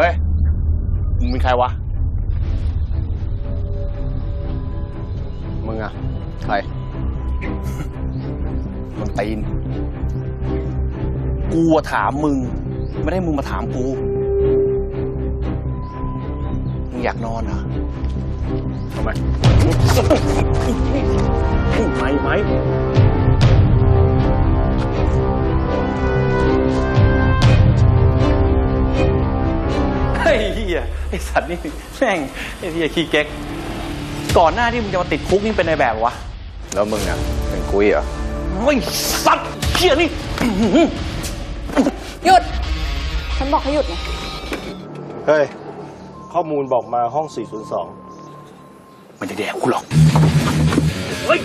เฮ้ย มึงเป็นใครวะ มึงอะใคร มึงตีน กูอะถามมึง ไม่ได้มึงมาถามกู มึงอยากนอนเหรอทำไม ฮ้ยเฮียไอสัตว์นี่แม่งไอเฮียขี้เก๊ก ก่อนหน้าที่มึงจะมาติดคุกนี่เป็นในแบบวะแล้วมึงอะเป็นกุ้ยเหรอไอ้สัตว์เฮียนี่หยุด ฉันบอกให้หยุดไงเฮ้ย ข้อมูลบอกมาห้อง 402 มันจะแดกกูหรอกเฮ้ย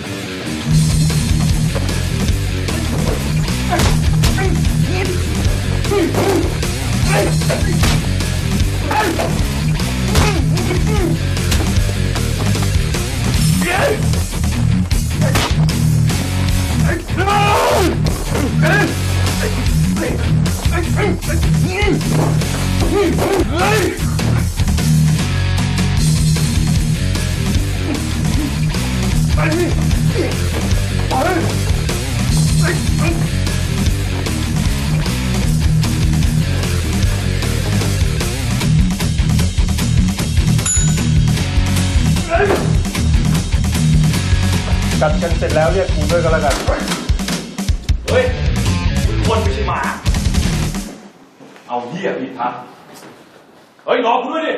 กัดกันเสร็จแล้วเรียกกูด้วยก็แล้วกัน เฮ้ยคนไม่ใช่หมา เอาเหี้ยผิดพักเฮ้ยรอกูด้วยดิ